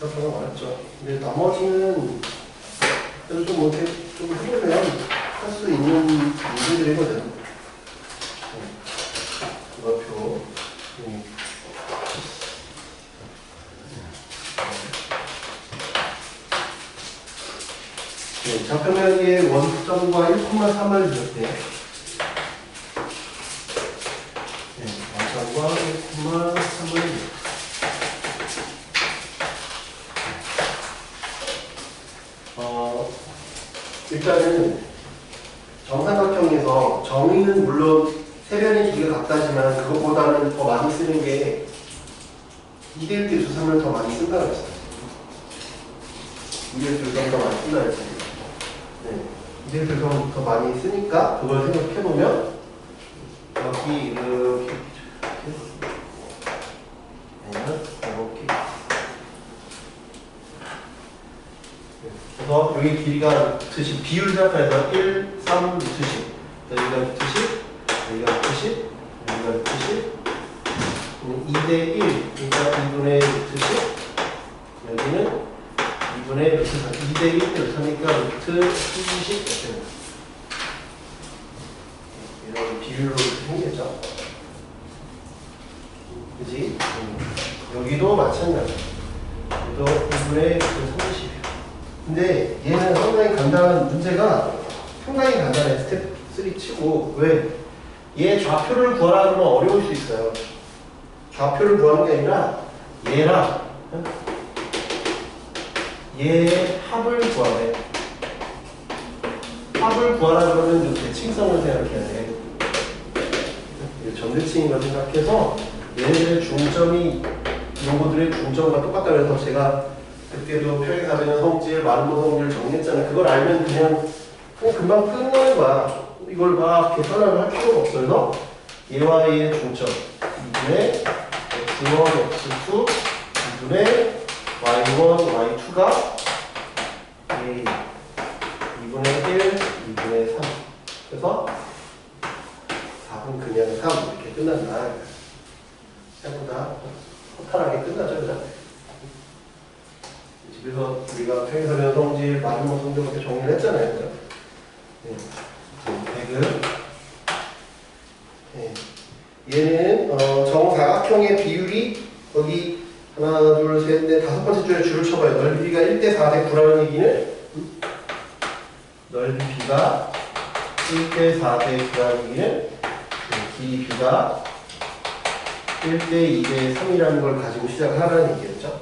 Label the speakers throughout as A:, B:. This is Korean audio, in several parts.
A: 해석하기가 어렵죠. 근데 나머지는 그래도 좀 이렇게 좀 해보면 할 수 있는 문제들이거든. 네. 이거표. 음. 네, 좌표면의 원점과 1,3을 줄 때. 네, 원점과 1,3을 줄 때. 어, 일단은 정삼각형에서 정의는 물론 세변의 길이가 같다지만 그것보다는 더 많이 쓰는 게 2대1 대 주삼을 더 많이 쓴다고 했어요. 2대1 주삼을 더 많이 쓴다고 했어요. 네. 2대1 주삼을 더 많이 쓰니까 그걸 생각해보면 여기 이렇게 이렇게 그래서 여기 길이가 루트십 비율 생각해서 1, 3 루트십 여기가 루트십 여기가 루트십 여기가 루트십 2대 1 그러니까 2분의 루트십 여기는 2분의 루트 3 2대 1 루트니까 루트 30 이렇게 됩니다. 이런 비율로 생겼죠 그지? 음. 여기도 마찬가지 여기도 2분의 루트 30 근데 얘는 상당히 간단한 문제가 상당히 간단해 스텝 3 치고 왜? 얘 좌표를 구하라 그러면 어려울 수 있어요 좌표를 구하는 게 아니라 얘랑 응? 얘 합을 구하래 합을 구하라 그러면 좀 대칭성을 생각해야 돼 전대칭이라고 생각해서 얘네들의 중점이 요거들의 중점과 똑같다 그래서 제가 그때도 평행사변 성질, 마름모 성질 정리했잖아요. 그걸 알면 그냥, 그냥 금방 끝나는 거야. 이걸 막 계산을 할 필요가 없어. 그래서 얘와 얘의 중점 2분의 x1, x2 2분의 y1, y2가 a 2분의 1, 2분의 3 그래서 4분 그냥 3 이렇게 끝난다. 생각보다 허탈하게 끝나죠. 그죠? 집에서 우리가 성질, 마름모 성질 이렇게 정리를 했잖아요. 그죠? 네. 백은 네. 얘는 어, 정사각형의 비율이 거기 하나, 둘, 셋, 넷, 다섯 번째 줄에 줄을 쳐봐요. 넓이가 1대 4대 9라는 얘기는 음? 넓이가 1대 4대 9라는 얘기는 그 길이 b가 1대 2대 3이라는 걸 가지고 시작을 하라는 얘기였죠.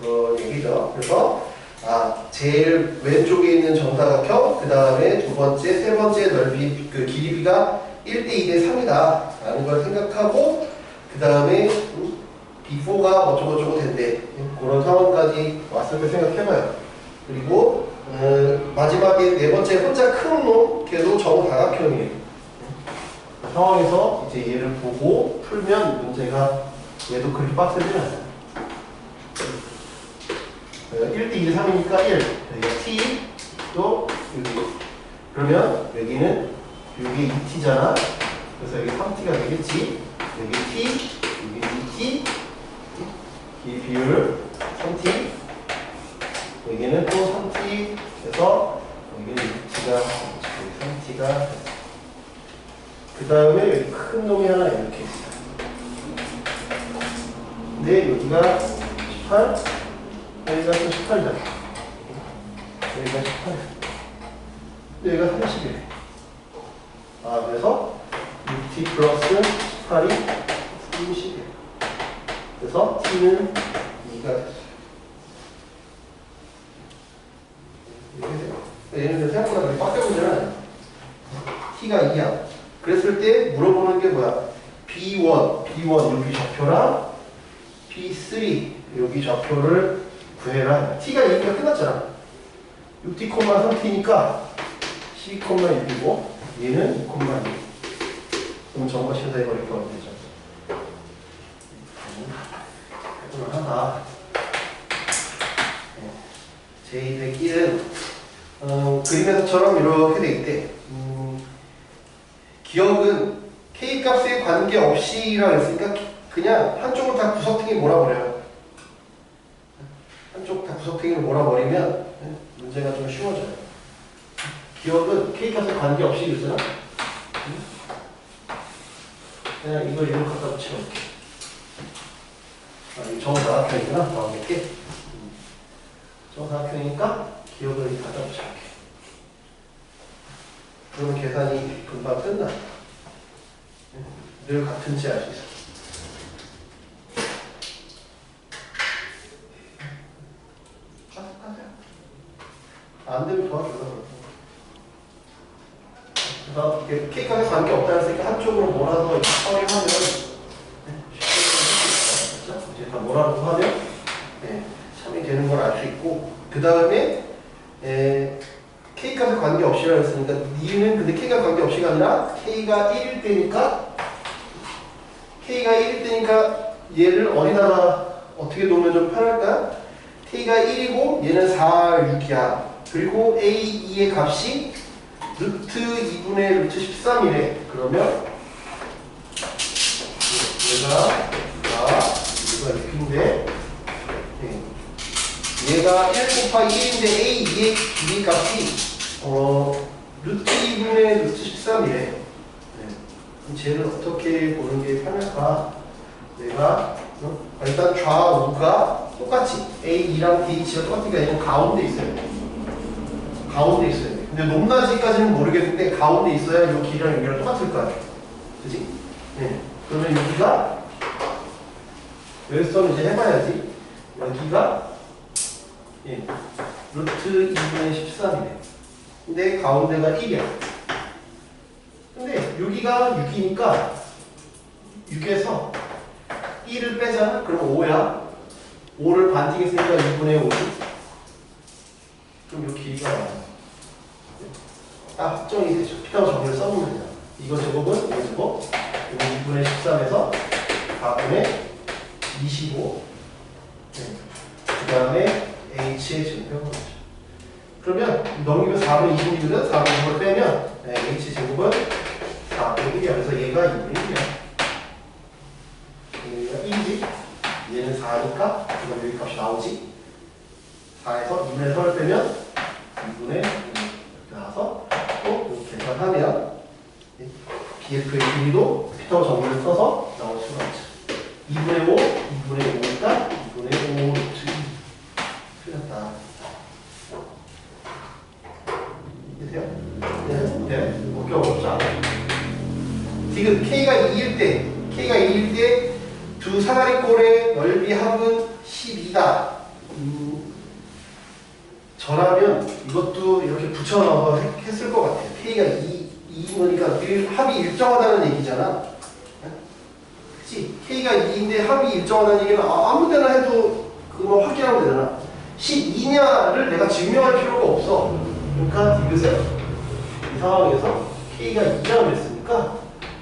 A: 그런 얘기죠. 그래서 아 제일 왼쪽에 있는 정사각형 그 다음에 두 번째 세 번째 넓이 그 길이가 1대 2대 3이다. 라는 걸 생각하고 그 다음에 음, 비포가 어쩌고저쩌고 된대. 그런 상황까지 왔을 때 생각해봐요. 그리고 음, 마지막에 네 번째 혼자 큰 놈 걔도 정사각형이에요. 그 상황에서 이제 얘를 보고 풀면 문제가 얘도 그렇게 빡세지는 않아요 1대 2대 3이니까 1 여기가 t 또 여기. 그러면 여기는 여기 2t잖아. 그래서 여기 3t가 되겠지 여기 t 여기 2t 이 비율 3t 여기는 또 3t 그래서 여기는 6t가 3t가. 그 다음에 여기 큰 놈이 하나 이렇게 있어요. 근데 여기가 18 여기가 또 18이잖아. 여기가 18. 여기가 31. 아, 그래서 6t 플러스 18이 31. 그래서 t는 2가 됐어요. 이렇게 돼요. 얘는 생각보다 그렇게 빡세 문제는 아니야. t가 2야. 그랬을 때 물어보는 게 뭐야? b1, b1 여기 좌표랑 b3 여기 좌표를 구해라. t가 얘기가 끝났잖아. 6t, 3t니까 12,1이고 얘는 2,2. 그럼 정과 시에서 해버릴 거면 되죠. 하나. 제2대 1은 어, 그림에서처럼 이렇게 돼 있대. 음, 기억은 k 값에 관계없이라고 했으니까 그냥 한쪽을 다 구석탱이 몰아버려요. 한쪽 다 구석탱이를 몰아버리면 네, 문제가 좀 쉬워져요. 기억은 K값에 관계없이 유수나 그냥 이걸 이렇게 갖다 붙여놓을게. 정사각형이구나. 나오겠게. 정사각형이니까 기억을 붙여놓을게. 그러면 계산이 금방 끝나. 늘 같은 지 알 수 있어. 안 되면 도와주라. 그다음 이렇게 케이크에 관계 없다 했으니까 한쪽으로 몰아서 처리하면 뭐라고 하면 3이 되는 걸 알 수 있고 그 다음에 k값에 관계없이라고 했으니까 2는 근데 k가 관계없이가 아니라 k가 1일 때니까 k가 1일 때니까 얘를 어디다가 어떻게 놓으면 좀 편할까? k가 1이고 얘는 4, 6이야. 그리고 a, 2의 값이 루트 2분의 루트 13이래. 그러면 얘가 4 x가 이렇게 빈데 네. 얘가 1 곱하기 1인데 a 2의 2의 값이 어 루트 2분의 루트 13이래 네. 쟤는 어떻게 보는 게 편할까 내가 어? 아, 일단 좌우가 똑같이 A2랑 D2가 똑같으니까 이건 가운데 있어요 가운데 있어야 근데 높낮이까지는 모르겠는데 가운데 있어야 이 길이랑 여기랑 똑같을 거야 그지? 네. 그러면 여기가 여기서 이제 해봐야지. 여기가 예, 루트 2분의 13이네. 근데 가운데가 1이야. 근데 여기가 6이니까 6에서 1을 빼잖아? 그럼 5야. 5를 반띵했으니까 2분의 5지. 그럼 이 길이가 나와요. 딱 확정이 되죠. 피타고 정리를 써보면 되잖아. 이거 제곱은 이거 제곱. 이거 2분의 13에서 4분의 25. 네. 그 다음에 H의 제곱을 거죠. 그러면 넘기면 4분의 26이거든? 4분의 25를 빼면 네, H 제곱은 4분의 1이야. 그래서 얘가 2분의 1이야. 얘가 1이지? 얘는 4니까 그럼 여기 값이 나오지? 4에서 2분의 3을 빼면 2분의 1 나와서 또 계산하면 BF의 길이도 피터 정리를 써서 나올 수가 있죠. 2분의 5, 2분의 5니까 2분의 5 루트 2 틀렸다. 이해돼요? 네, 네. 그렇게 어렵지 않아요. 지금 K가 2일 때, K가 2일 때 두 사다리꼴의 넓이 합은 12다. 음, 저라면 이것도 이렇게 붙여넣어서 했- 했을 것 같아요. K가 2, 2이니까 늘 합이 일정하다는 얘기잖아. 그치? K가 2인데 합이 일정하다는 얘기는 아, 아무 데나 해도 그거 확인하면 되잖아. 12냐를 내가 증명할 필요가 없어. 그러니까 이것을 이 상황에서 K가 2라고 했으니까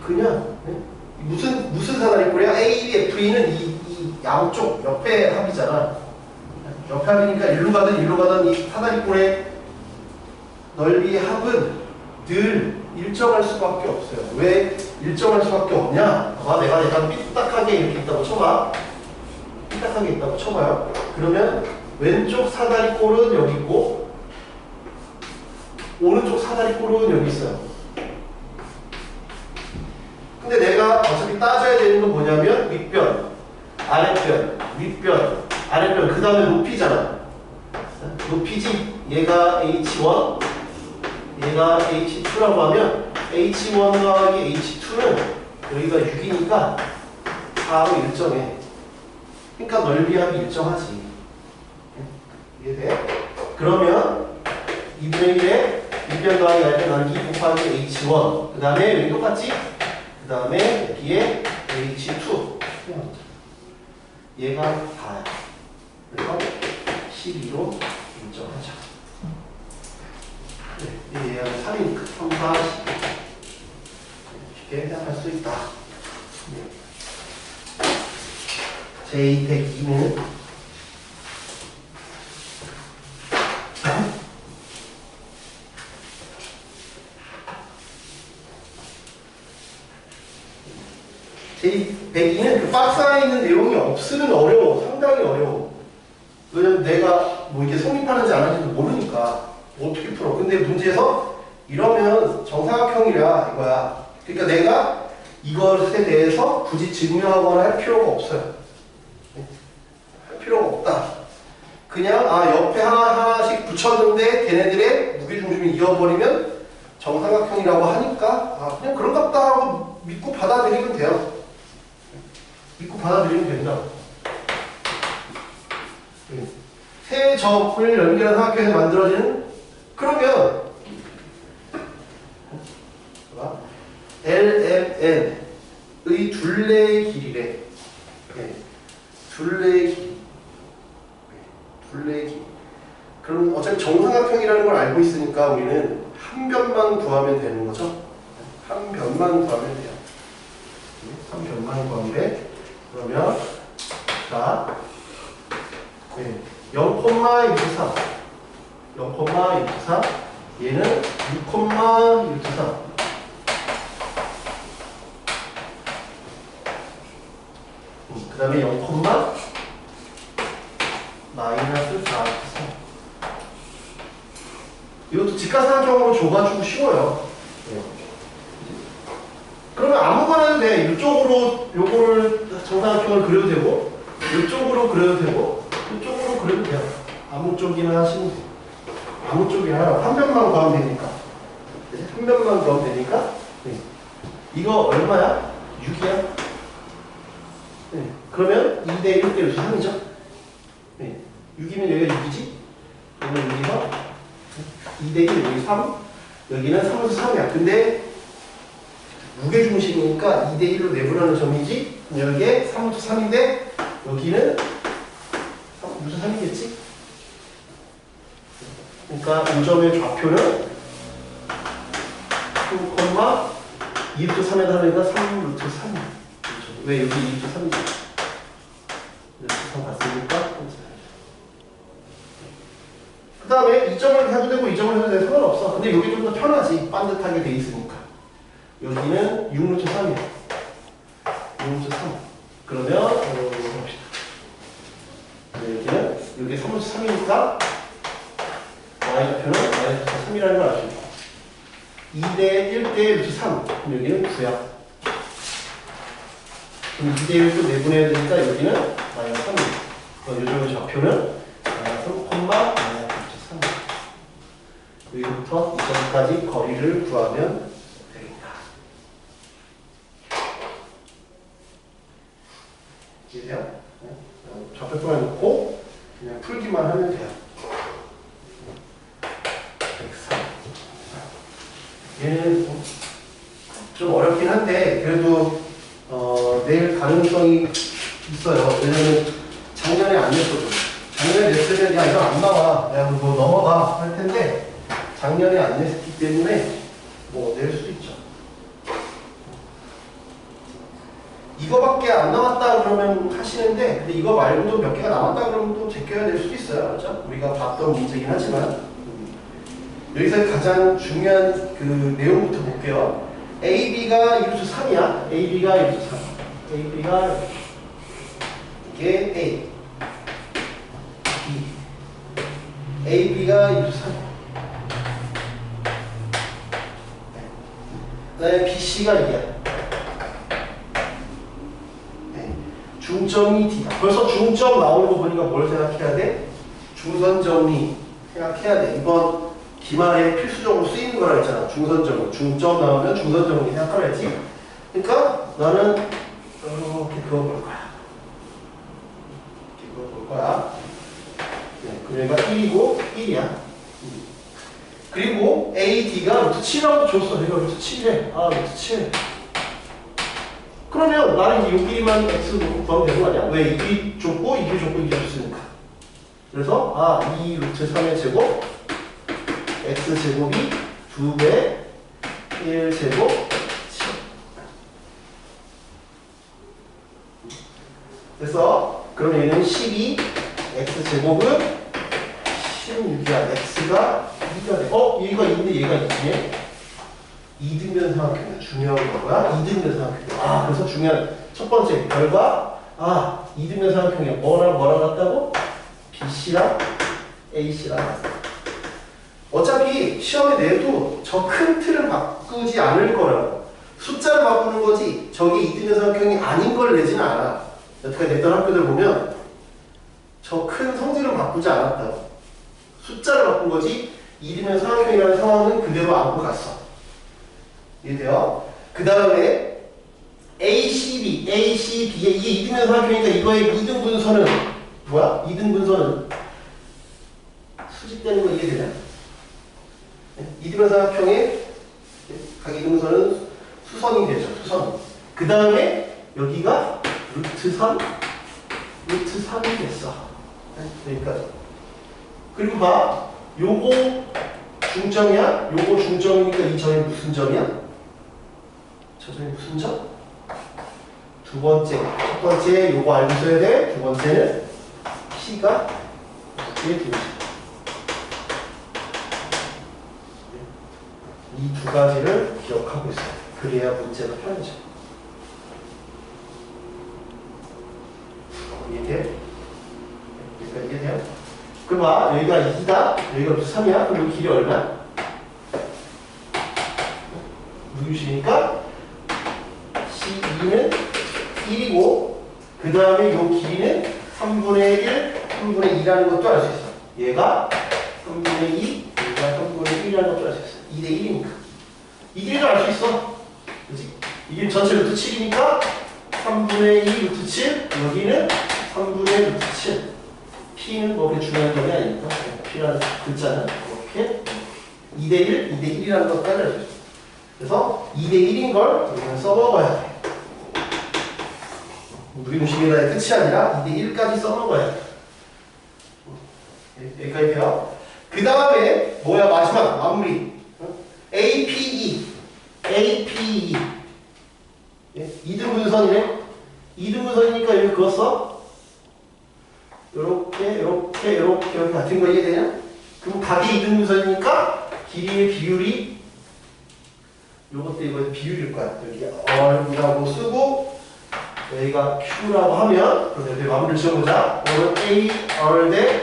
A: 그냥 네? 무슨 무슨 사다리꼴이야? A, F, E는 이, 이 양쪽 옆에 합이잖아. 옆에 합이니까 일로 가든 일로 가든 이 사다리꼴의 넓이의 합은 늘 일정할 수밖에 없어요. 왜 일정할 수밖에 없냐? 봐봐, 내가 약간 삐딱하게 이렇게 있다고 쳐봐. 삐딱하게 있다고 쳐봐요. 그러면 왼쪽 사다리꼴은 여기 있고 오른쪽 사다리꼴은 여기 있어요. 근데 내가 어차피 따져야 되는 건 뭐냐면 윗변, 아랫변, 윗변, 아랫변 그 다음에 높이잖아. 높이지 얘가 H1 얘가 H2라고 하면 H1 더하기 H2는 여기가 6이니까 4로 일정해. 그러니까 넓이합이 일정하지. 이해돼? 그러면 2분의 1에 윗변 더하기 아랫변 나누기 2 곱하기 H1 그 다음에 여기 똑같지? 그 다음에 여기에 H2 얘가 4야. 그래서 12로 인정하자. 네, 얘가 3이니까 3, 4, 10. 쉽게 생각할 수 있다. 네. 제2택 2는 제102는 그 박스 안에 있는 내용이 없으면 어려워. 상당히 어려워. 왜냐면 내가 뭐 이게 성립하는지 안 하는지 모르니까 어떻게 풀어. 근데 문제에서 이러면 정사각형이라 이거야. 그러니까 내가 이것에 대해서 굳이 증명하거나 할 필요가 없어요. 할 필요가 없다. 그냥 아 옆에 하나 하나씩 붙였는데 걔네들의 무게중심이 이어버리면 정사각형이라고 하니까 아 그냥 그런갑다 하고 믿고 받아들이면 돼요. 받아들이면 된다. 네. 세 점을 연결한 삼각형에서 만들어지는 그러면. LMN의 둘레의 길이래. 네. 둘레의 길이. 네. 둘레의 길이. 그럼 어차피 정사각형이라는 걸 알고 있으니까 우리는 한 변만 구하면 되는 거죠. 한 변만 구하면 돼요. 네, 한 변만 구하면 돼. 그러면 자, 네, 0,123, 0,123, 얘는 6,123. 그 다음에 0, 마이너스 4, 3. 이것도 직가상각형으로 줘가지고 쉬워요. 네. 그러면 아무거나 해도 돼. 이쪽으로 요거를 정사각형을 그려도 되고, 이쪽으로 그려도 되고, 이쪽으로 그려도 돼요. 아무 쪽이나 하시면 돼요. 아무 쪽이나 한 변만 구하면 되니까. 그치? 한 변만 구하면 되니까. 네. 이거 얼마야? 6이야? 네. 그러면 2대 1대 3이죠? 네. 6이면 여기가 6이지? 그러면 여기서 2대 1, 여기 3, 여기는 3에서 3이야. 근데 무게중심이니까 2대 1로 내분하는 점이지? 여기에 3에서 3인데 여기는 3, 무슨 3이겠지? 그러니까 5점의 좌표는 2, 2루트 3에다 하니까 3루트 3. 왜 여기 2루트 3이지? 이렇게 3 봤으니까 그 다음에 2점을 해도 되고 2점을 해도 되고 상관없어. 근데 여기 좀 더 편하지. 반듯하게 돼 있으니까. 여기는 6루트 3이야. 6루트 3. 그러면 어, 봅시다. 네, 여기는 여기 3루트 3이니까 y 좌표는 y 좌표 3이라는 걸 아시고 2대 1대 루트 3. 그럼 여기는 9야. 그럼 2대 1도 내분해야 되니까 여기는 마이너스 3이야. 그럼 요즘의 좌표는 마이너스 3, 마이너스 3. 여기부터 2점까지 거리를 구하면 됩니다. 이해돼요? 네? 어, 좌표표만 놓고 그냥 풀기만 하면 돼요. 103. 얘는 좀 어렵긴 한데 그래도 어, 내일 가능성이 있어요. 왜냐면 작년에 안 냈거든. 작년에 냈으면 야 이거 안 나와. 야 뭐 넘어가 할 텐데 작년에 안 냈기 때문에 뭐 낼 수도 있죠. 이거밖에 안 남았다 그러면 하시는데 근데 이거 말고도 몇 개가 남았다 그러면 또 제껴야 될 수도 있어요. 그렇죠? 우리가 봤던 문제긴 하지만 음. 여기서 가장 중요한 그 내용부터 볼게요. AB가 1수 3이야. AB가 1수 3. AB가 이게 A. B. AB가 1수 3. 그다음에 BC가 2야. 네. 중점이 D다. 벌써 중점 나오는 거 보니까 뭘 생각해야 돼? 중선점이 생각해야 돼. 이번 기말에 필수적으로 쓰이는 거라 했잖아. 중선점. 중점 나오면 중선점이 생각하야지. 그러니까 나는 이렇게 그어볼 거야. 이렇게 그어볼 거야. 네, 그러니까 1이고 1이야. 그리고 AD가 루트 7이라고 줬어. 내가 루트 7이래. 아, 루트 7. 그러면 나는 이 길이만 x 구하면 되는 거 아니야? 왜? 이 길이 좁고 이 길이 좁고 이 길이 좁으니까. 그래서 아, 2 루트 3의 제곱 x 제곱이 2배 1 제곱 7. 그래서 그럼 얘는 12 x 제곱은 16이야. x가 2가 돼. 어? 얘가 2인데 얘가 2네? 이등변 삼각형이야. 중요한 건 뭐야? 이등변 삼각형. 아, 그래서 중요한 첫 번째 결과. 아, 이등변 삼각형이야. 뭐랑 뭐랑 같다고? BC랑 AC랑. 어차피 시험에 내도 저 큰 틀을 바꾸지 않을 거라고. 숫자를 바꾸는 거지. 저게 이등변 삼각형이 아닌 걸 내지는 않아. 여태까지 냈던 학교들 보면 저 큰 성질을 바꾸지 않았다고. 숫자를 바꾼 거지. 이등변 삼각형이라는 상황은 그대로 안고 갔어. 이해돼요? 그 다음에 ACB, ACB의 이게 이등변 삼각형이니까 이거의 이등분선은 뭐야? 이등분선은 수직되는 거 이해되냐? 네? 이등변 삼각형의 각 이등분선은 수선이 되죠. 수선. 그 다음에 여기가 루트 3, 루트 3이 됐어. 네? 여기까지. 그리고 봐. 요거 중점이야? 요거 중점이니까 이 점이 무슨 점이야? 저 점이 무슨 점? 두 번째. 첫 번째 요거 알고 있어야 돼. 두 번째는 P가 이게 중심. 이두 가지를 기억하고 있어요. 그래야 문제가 편해져. 3과 여기가 2다 여기가 3이야 그럼 길이 얼마? 무유식이니까 C2는 1이고 그 다음에 요 길이는 3분의 1 3분의 2라는 것도 알 수 있어. 얘가 3분의 2 얘가 3분의 1이라는 것도 알 수 있어. 2대 1이니까. 이 길이도 알 수 있어. 그지? 이게 전체 루트 7이니까 3분의 2 루트 7 여기는 3분의 루트 7 P는 뭐 그렇게 중요한 점이 아니니까 P라는 글자는 이렇게 2대 1, 2대 1이라는 것까지 알수 있어. 그래서 2대 1인 걸 우리는 써먹어야 돼. 무기무식이라의 끝이 아니라 2대 1까지 써먹어야 돼. 예, 여기까지 돼요. 그 다음에 뭐야 마지막 마무리. 어? APE. APE. 예? 이등분선이네. 이등분선이니까 여기 그었어? 요렇게 요렇게 요렇게 여기 같은 거 이해되냐? 그럼 각이 이등분선이니까 길이의 비율이 요것도 이거 비율일 거야. 여기 R이라고 쓰고 여기가 Q라고 하면 그럼 여기 마무리를 지어보자. 오늘 A, R 대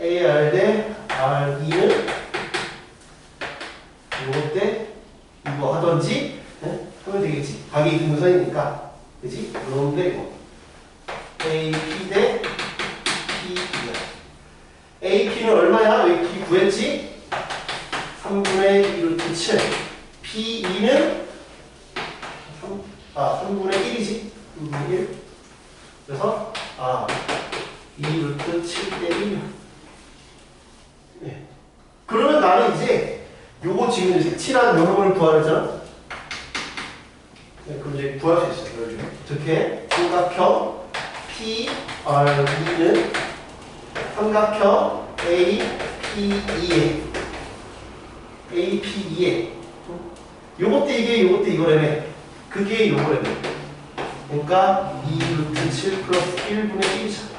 A: AR 대 R2는 요것 대 이거 하던지 네? 하면 되겠지. 각이 이등분선이니까 그지? 돼 이거 AP 대 PE야. AP는 얼마야? 왜 P 구했지? 3분의 2 루트 7 P2는 3, 아, 3분의 1이지. 3분의 1. 그래서 아, 2 루트 7대 1이야. 네. 그러면 나는 이제 요거 지금 이제 색칠한 요놈을 구하려잖아. 네, 그럼 이제 구할 수 있어요. 어떻게? 삼각형 PRE는 삼각형 APE에. APE에. 요것도 이게 요것도 이거라며 그게 요거라며 그러니까 2 루트 7 플러스 1분의 1이잖아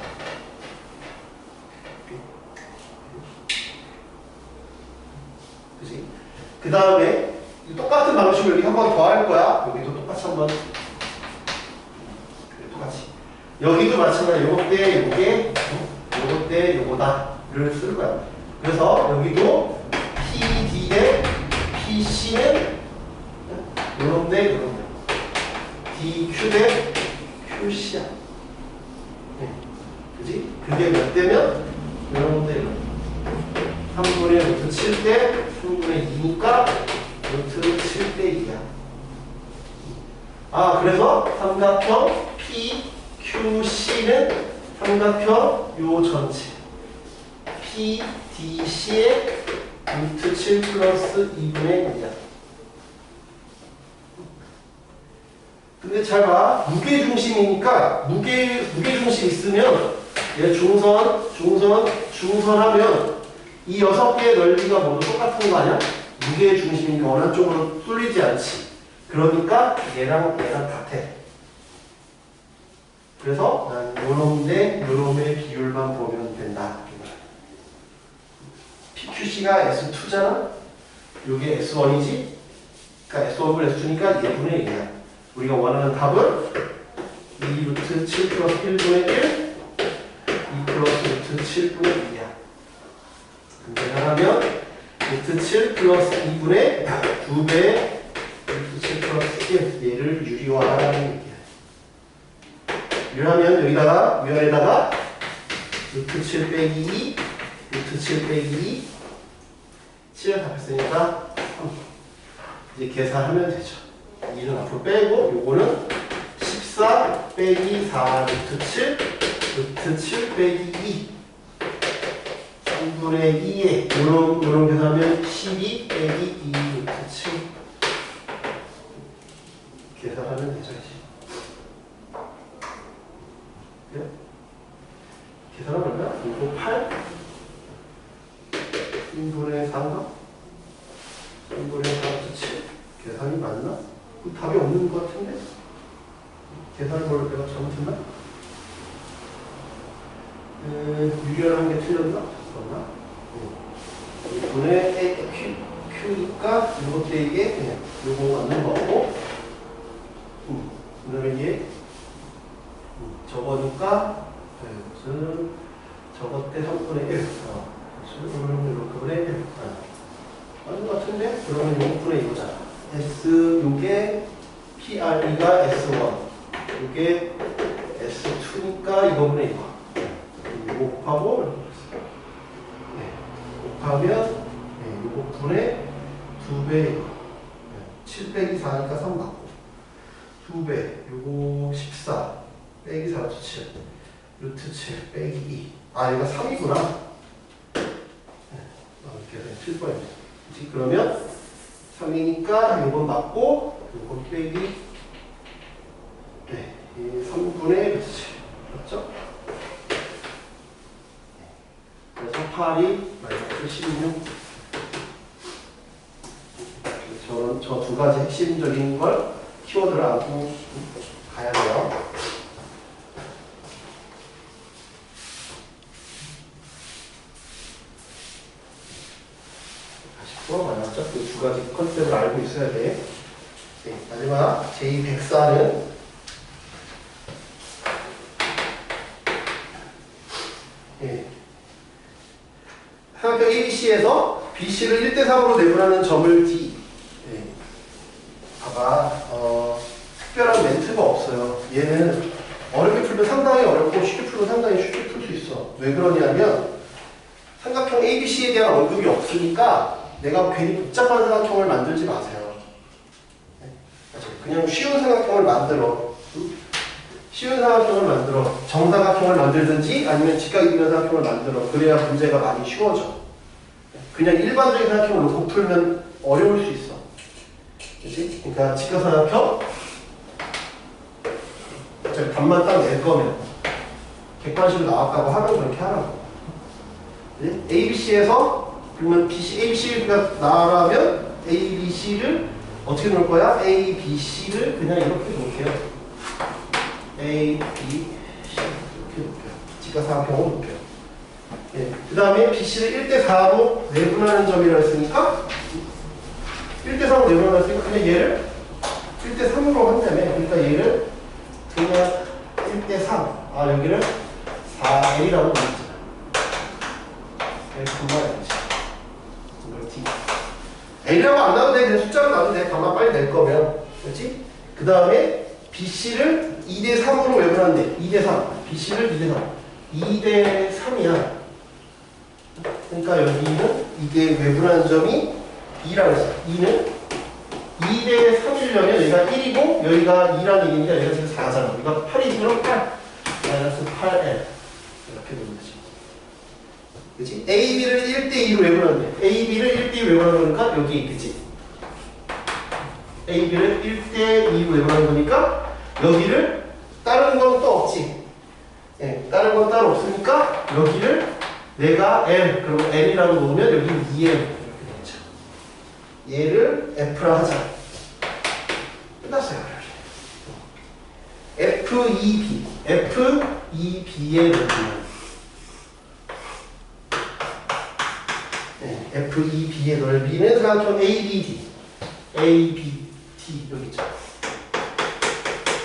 A: 그지? 그 다음에 똑같은 방식으로 여기 한 번 더 할 거야. 여기도 똑같이 한번. 그래, 똑같이. 여기도 마찬가지 요것 때 요게 요것 때 요거다를 쓸 거야 그래서 여기도 PD 대 PC는 요런 데 요런 데 DQ 대 QC야. 네. 그지? 그게 몇 대면 요런 데 요런 3분의 루트 7대 3분의 2니까 루트 7대 2야. 아 그래서 삼각형 PQC는 삼각형 요 전체 PDC의 루트 7 플러스 2분의 2야 근데 잘 봐. 무게중심이니까 무게 무게중심 있으면 얘 중선, 중선, 중선 하면 이 여섯 개의 넓이가 모두 똑같은 거 아니야? 무게중심이니까 어느 쪽으로 쏠리지 않지. 그러니까 얘랑 얘랑 같아. 그래서 난 요놈 대 요놈의 비율만 보면 된다. PQC가 S2잖아? 요게 S1이지? 그러니까 S1을 S2니까 1분의 1이야. 우리가 원하는 답은 2 루트 7 플러스 1분의 1, 2 플러스 루트 7분의 1이야. 근데 하나면 루트 7 플러스 2분의 2배 루트 7 플러스 1 얘를 유리화하라는 유리하면 여기다가 위에다가 루트 7 빼기 2 루트 7 빼기 2 7을 답했으니까 이제 계산하면 되죠. 2는 앞으로 빼고 요거는 14 빼기 4 루트 7 루트 7 빼기 2 3분의 2에 요런 요런 계산하면 12 빼기 2 루트 7 계산하면 되죠. 이제. 네? 계산은 얼마야? 이거 8 3분의 4인가? 3분의 4 루트 7 계산이 맞나? 그 답이 없는 것 같은데? 계산을 뭘 내가 잘못했나? 에, 유리화한 게 틀렸나? 잠깐만. 이분의 A, Q, Q니까 이것도 이게 그냥 요거 맞는 거고 음, 그 다음에 이게 음, 저거니까 네, 무슨 저것 때 3분의 1 어, 무슨 이렇게 분의 1 아, 맞는 것 같은데? 그러면 6분의 이거잖아 S 요게 PRE가 S1 요게 S2니까 이거분의 이거 이거 곱하고 이렇게 됐어요. 네, 곱하면 네, 요거 분의 2배 네, 7 빼기 4니까 3 받고. 2배 요거 14 빼기 4 루트 7 루트 7 빼기 2 아, 얘가 3이구나. 네, 아, 이렇게 7 뻔했네. 그치? 그러면 3이니까 요건 맞고 요건 빼기 네, 이 3분의 루트 7 맞죠? 그래서 8이 마이너스 16 저는 저 두 가지 핵심적인 걸 키워드를 알고 가야 돼요. 다시 풀어봐야죠. 그 두 가지 컨셉을 알고 있어야 돼. 네, 마지막 제2백사는 예. 삼각형 ABC에서 BC를 1대 3으로 내분하는 점을 D. 예. 봐봐, 어, 특별한 멘트가 없어요. 얘는 어렵게 풀면 상당히 어렵고 쉽게 풀면 상당히 쉽게 풀 수 있어. 왜 그러냐면 삼각형 ABC에 대한 언급이 없으니까 내가 괜히 복잡한 삼각형을 만들지 마세요. 네, 맞아요. 그냥 쉬운 삼각형을 만들어. 응? 쉬운 삼각형을 만들어. 정사각형을 만들든지 아니면 직각이변 삼각형을 만들어. 그래야 문제가 많이 쉬워져. 그냥 일반적인 삼각형을 놓고 풀면 어려울 수 있어. 그치? 그러니까 직각삼각형 어차피 답만 딱 낼 거면 객관식으로 나왔다고 하면 그렇게 하라고. 네? ABC에서 그러면 BC, ABC가 나라면 ABC를 어떻게 놓을 거야? ABC를 그냥 이렇게 놓을게요. A, B, C 이렇게 놓을게요. 직각삼각형으로 놓을게요. 예. 그 다음에 BC를 1대4로 내분하는 점이라 했으니까 1대3으로 내분하는 했으니까 그냥 얘를 1대3으로 한다며. 그러니까 얘를 그냥 1대3 아 여기를 4L이라고 놓자 L만 L지. 이걸 D L이라고 안 나도 돼. 그냥 숫자로 나도 돼. 가만 빨리 낼 거면. 그렇지? 그 다음에 BC를 2대3으로 외분하는데 2대3 BC를 2대3 2대3이야 그러니까 여기는 이게 외분하는 점이 2라고 했어 2는 2대 3이려면 여기가 1이고 여기가 2라는 얘기니까 여기가 지금 4잖아. 여기가 8이면 8 마이너스 8L 이렇게 되는 거지. 그치? AB를 1대2로 외우는데 AB를 1대2로 외우는 거니까 여기 있겠지. AB를 1대2로 외우는 거니까 여기를 다른 건 또 없지. 예, 다른 건 따로 없으니까 여기를 내가 L 그리고 L이라고 놓으면 여기는 2L 이렇게 되겠죠. 얘를 F라 하자. 끝났어요. F2B, F2B의 넓이는 네, F2B의 넓이는 삼각형 ABD, AB D 여기 있죠.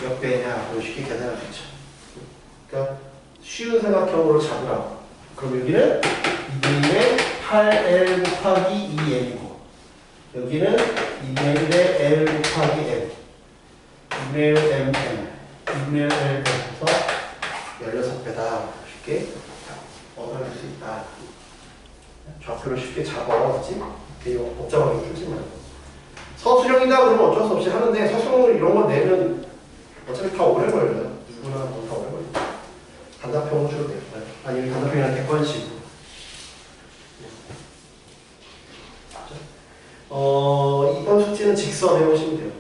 A: 몇 배냐 뭐 쉽게 있죠. 그러니까 쉬운 삼각형으로 잡으라고. 그럼 여기는 2분의 8L 곱하기 2M이고 여기는 2분의 1의 L 곱하기 M 2분의 1 M M 2분의 1 L 해서 16배다 쉽게 얻어낼 수 있다. 좌표를 쉽게 잡아, 그치? 되게 복잡하게 풀지 말고. 서술형이다 그러면 어쩔 수 없이 하는데 서술형으로 이런 거 내면 어차피 다 오래 걸려요. 누구나 뭐다 오래 걸려요. 단답형으로. 아니면 단답형이랑 객관식으로. 어, 이번 숙제는 직선 해보시면 돼요.